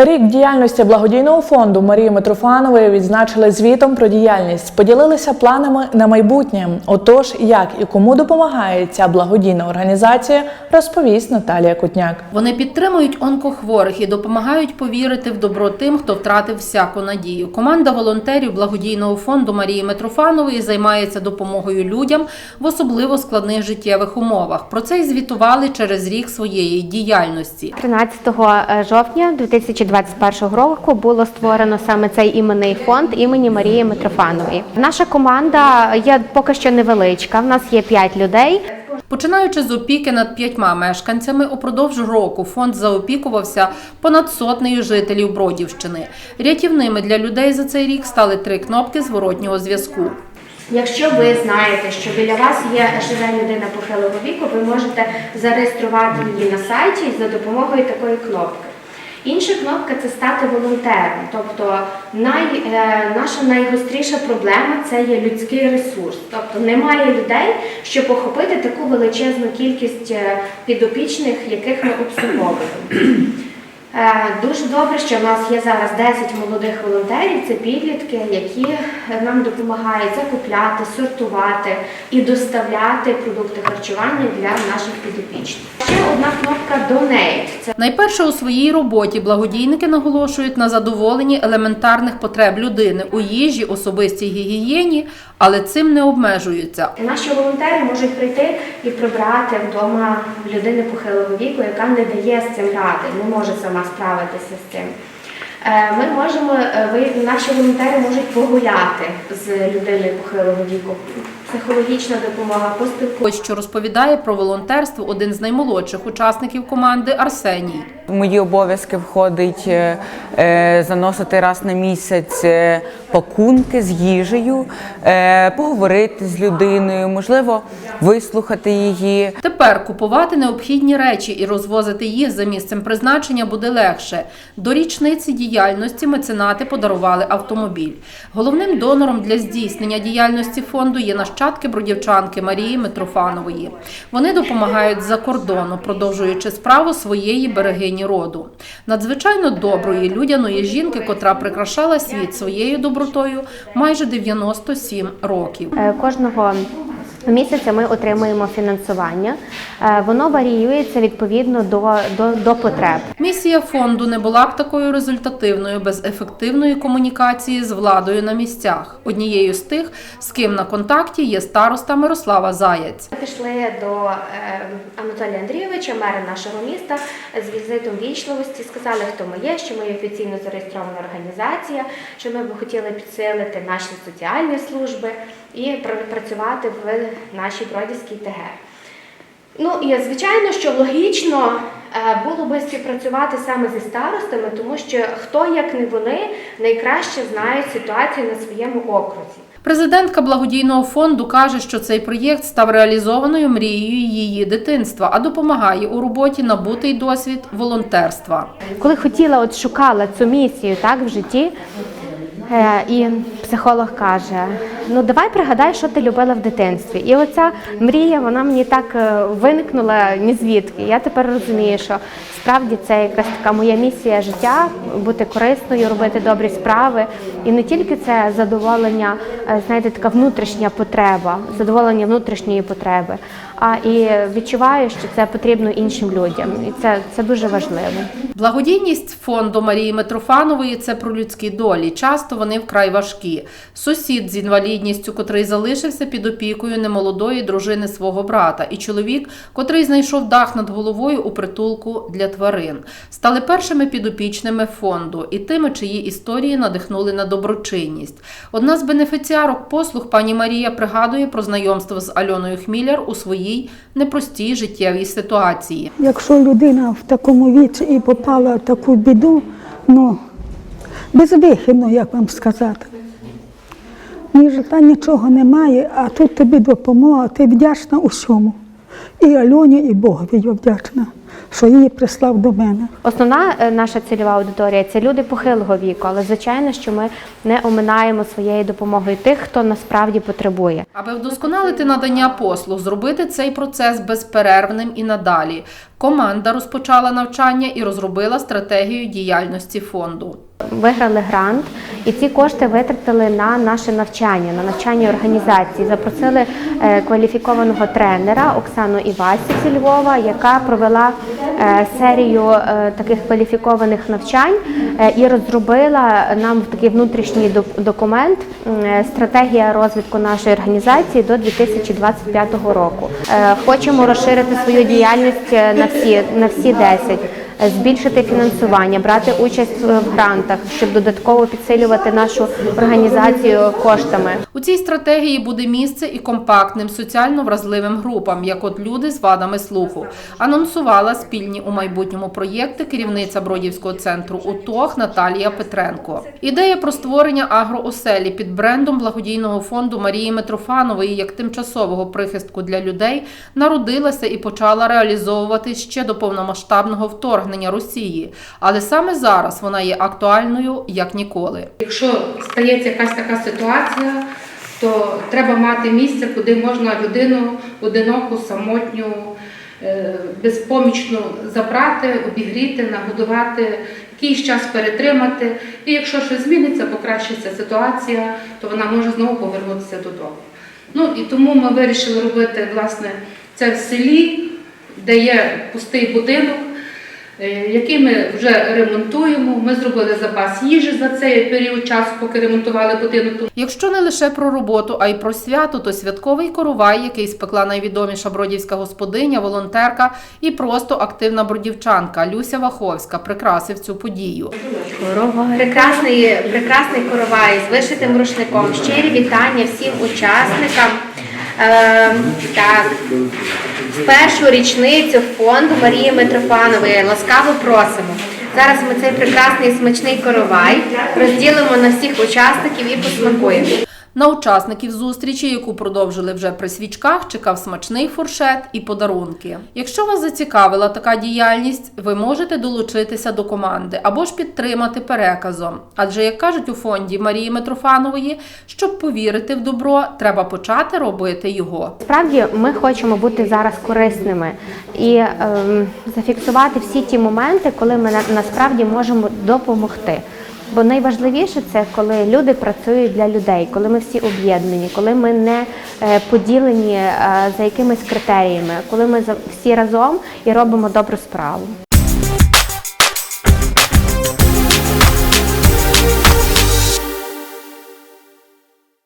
Рік діяльності благодійного фонду Марії Митрофанової відзначили звітом про діяльність, поділилися планами на майбутнє. Отож, як і кому допомагає ця благодійна організація, розповість Наталія Кутняк. Вони підтримують онкохворих і допомагають повірити в добро тим, хто втратив всяку надію. Команда волонтерів благодійного фонду Марії Митрофанової займається допомогою людям в особливо складних життєвих умовах. Про це й звітували через рік своєї діяльності. 13 жовтня 2021 року було створено саме цей іменний фонд імені Марії Митрофанової. Наша команда є поки що невеличка. В нас є 5 людей. Починаючи з опіки над п'ятьма мешканцями, упродовж року фонд заопікувався понад сотнею жителів Бродівщини. Рятівними для людей за цей рік стали три кнопки зворотнього зв'язку. Якщо ви знаєте, що біля вас є живе людина похилого віку, ви можете зареєструвати її на сайті за допомогою такої кнопки. Інша кнопка це стати волонтером. Тобто най, е, наша найгостріша проблема це є людський ресурс. Тобто немає людей, щоб охопити таку величезну кількість е, підопічних, яких ми обслуговуємо. Е, Дуже добре, що в нас є зараз 10 молодих волонтерів, це підлітки, які нам допомагають закупляти, сортувати і доставляти продукти харчування для наших підопічних. Ще одна кнопка Donate. Це Найперше у своїй роботі благодійники наголошують на задоволенні елементарних потреб людини у їжі, особистій гігієні, але цим не обмежуються. наші волонтери можуть прийти і прибрати вдома людини похилого віку, яка не дає з цим ради, не може сама справитися з цим. Е, Ми можемо, е, наші волонтери можуть погуляти з людиною похилого віку. Психологічна допомога, поспілкуватися. Ось що розповідає про волонтерство один з наймолодших учасників команди Арсеній. В мої обов'язки входить е, е, заносити раз на місяць е, пакунки з їжею, поговорити з людиною, можливо, вислухати її. Тепер купувати необхідні речі і розвозити їх за місцем призначення буде легше. До річниці діяльності меценати подарували автомобіль. Головним донором для здійснення діяльності фонду є нащадки бродівчанки Марії Митрофанової. Вони допомагають з-за кордону, продовжуючи справу своєї берегині роду. Надзвичайно доброї людяної жінки, котра прикрашала світ своєю добротою майже 97 років. Е, Кожного місяця ми отримуємо фінансування. Е, Воно варіюється відповідно до, до, до потреб. Місія фонду не була б такою результативною без ефективної комунікації з владою на місцях. Однією з тих, з ким на контакті є староста Мирослава Заєць. Ми Пішли до е, Анатолія Андрійовича, мера нашого міста, з візитом вічливості. Сказали, хто ми є, що ми є офіційно зареєстрована організація, що ми б хотіли підсилити наші соціальні служби і пр- працювати в нашій Бродівській ТГ. Ну і звичайно, що логічно е, було би співпрацювати саме зі старостами, тому що хто як не вони найкраще знають ситуацію на своєму окрузі. Президентка благодійного фонду каже, що цей проєкт став реалізованою мрією її дитинства, а допомагає у роботі набутий досвід волонтерства. Коли хотіла, от шукала цю місію так в житті, е, і психолог каже: ну давай пригадай, що ти любила в дитинстві. І оця мрія, вона мені так е, виникнула ні звідки. Я тепер розумію, що справді це якась така моя місія життя бути корисною, робити добрі справи. І не тільки це задоволення, е, знаєте, така внутрішня потреба, задоволення внутрішньої потреби, а і відчуваю, що це потрібно іншим людям. І це, це дуже важливо. Благодійність фонду Марії Митрофанової це про людські долі. Часто вони вкрай важкі. Сусід з інвалідністю, котрий залишився під опікою немолодої дружини свого брата, і чоловік, котрий знайшов дах над головою у притулку для тварин, стали першими підопічними фонду і тими, чиї історії надихнули на доброчинність. Одна з бенефіціарок послуг пані Марія пригадує про знайомство з Альоною Хміляр у своїй непростій життєвій ситуації. Якщо людина в такому віці і попала в таку біду, ну безвихідно, як вам сказати. Ні життя нічого немає, а тут тобі допомога, ти вдячна усьому. І Альоні, і Богові я вдячна, що її прислав до мене. Основна е, наша цільова аудиторія це люди похилого віку, але звичайно, що ми не оминаємо своєю допомогою тих, хто насправді потребує. Аби вдосконалити надання послуг, зробити цей процес безперервним і надалі. Команда розпочала навчання і розробила стратегію діяльності фонду. Виграли грант, і ці кошти витратили на наше навчання, на навчання організації. Запросили е, кваліфікованого тренера Оксану Івасів зі Львова, яка провела е, серію е, таких кваліфікованих навчань і розробила нам такий внутрішній док- документ стратегія розвитку нашої організації до 2025 року. Е, Хочемо розширити свою діяльність е, на всі на всі 10 збільшити фінансування, брати участь в грантах, щоб додатково підсилювати нашу організацію коштами. У цій стратегії буде місце і компактним соціально вразливим групам, як от люди з вадами слуху. Анонсувала спільні у майбутньому проєкти керівниця Бродівського центру УТОГ Наталія Петренко. Ідея про створення агрооселі під брендом благодійного фонду Марії Митрофанової як тимчасового прихистку для людей народилася і почала реалізовувати ще до повномасштабного вторгнення Росії. Але саме зараз вона є актуальною як ніколи. Якщо стається якась така ситуація, то треба мати місце, куди можна людину одиноку, самотню, е, безпомічну забрати, обігріти, нагодувати, якийсь час перетримати. І якщо щось зміниться, покращиться ситуація, то вона може знову повернутися додому. Ну і тому ми вирішили робити власне це в селі, де є пустий будинок. Е, Який ми вже ремонтуємо. Ми зробили запас їжі за цей період часу, поки ремонтували будинок. Якщо не лише про роботу, а й про свято, то святковий коровай, який спекла найвідоміша бродівська господиня, волонтерка і просто активна бродівчанка Люся Ваховська, прикрасив цю подію. Прекрасний, прекрасний коровай з вишитим рушником. Щирі вітання всім учасникам. Е, так, першу річницю фонду Марії Митрофанової ласкаво просимо. Зараз ми цей прекрасний смачний коровай розділимо на всіх учасників і посмакуємо. На учасників зустрічі, яку продовжили вже при свічках, чекав смачний фуршет і подарунки. Якщо вас зацікавила така діяльність, ви можете долучитися до команди або ж підтримати переказом. Адже, як кажуть у фонді Марії Митрофанової, щоб повірити в добро, треба почати робити його. Справді ми хочемо бути зараз корисними і ем, зафіксувати всі ті моменти, коли ми насправді можемо допомогти. Бо найважливіше це коли люди працюють для людей, коли ми всі об'єднані, коли ми не е, поділені е, за якимись критеріями, коли ми всі разом і робимо добру справу.